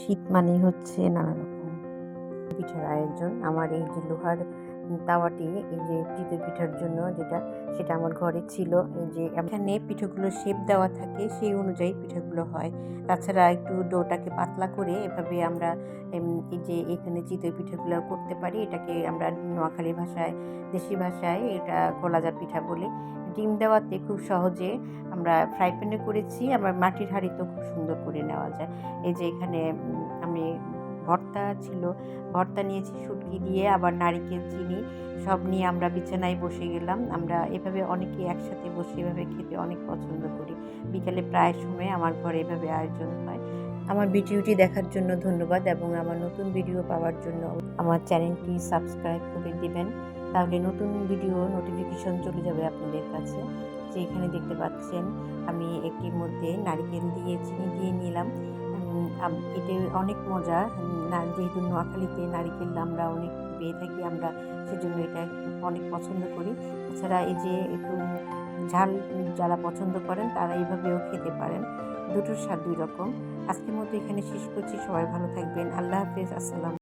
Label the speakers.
Speaker 1: শীত মানেই হচ্ছে নানা রকম। পিঠার আয়োজন আমার এই যে লোহার তাওয়াটি, এই যে চিতই পিঠার জন্য যেটা, সেটা আমার ঘরে ছিল। এই যে এখানে পিঠাগুলো শেপ দেওয়া থাকে, সেই অনুযায়ী পিঠাগুলো হয়। তাছাড়া একটু ডোটাকে পাতলা করে এভাবে আমরা এই যে এখানে চিতই পিঠাগুলো করতে পারি। এটাকে আমরা নোয়াখালী ভাষায়, দেশি ভাষায় এটা কলাজা পিঠা বলি। ডিম দেওয়াতে খুব সহজে আমরা ফ্রাই প্যানে করেছি। আবার মাটির হাঁড়িতেও খুব সুন্দর করে নেওয়া যায়। এই যে এখানে আমি ভর্তা ছিল। ভর্তা নিয়েছি, শুটকি দিয়ে, আবার নারিকেল, চিনি, সব নিয়ে আমরা বিছানায় বসে গেলাম। আমরা এভাবে অনেকে একসাথে বসে এভাবে খেতে অনেক পছন্দ করি। বিকালে প্রায় সময় আমার ঘরে এভাবে আয়োজন হয়। আমার ভিডিওটি দেখার জন্য ধন্যবাদ এবং আমার নতুন ভিডিও পাওয়ার জন্য আমার চ্যানেলটি সাবস্ক্রাইব করে দিবেন। তাহলে নতুন ভিডিও নোটিফিকেশন চলে যাবে আপনাদের কাছে। যে এখানে দেখতে পাচ্ছেন, আমি একটির মধ্যে নারিকেল দিয়ে, চিনি দিয়ে আম- এটা অনেক মজা। যেহেতু নোয়াখালীতে নারিকেল আমরা অনেক পেয়ে থাকি, আমরা সেজন্য এটা অনেক পছন্দ করি। এছাড়া এই যে একটু ঝাল যারা পছন্দ করেন, তারা এইভাবেও খেতে পারেন। দুটোর স্বাদ দুই রকম। আজকের মতো এখানে শেষ করছি। সবাই ভালো থাকবেন। আল্লাহ হাফেজ। আসসালাম।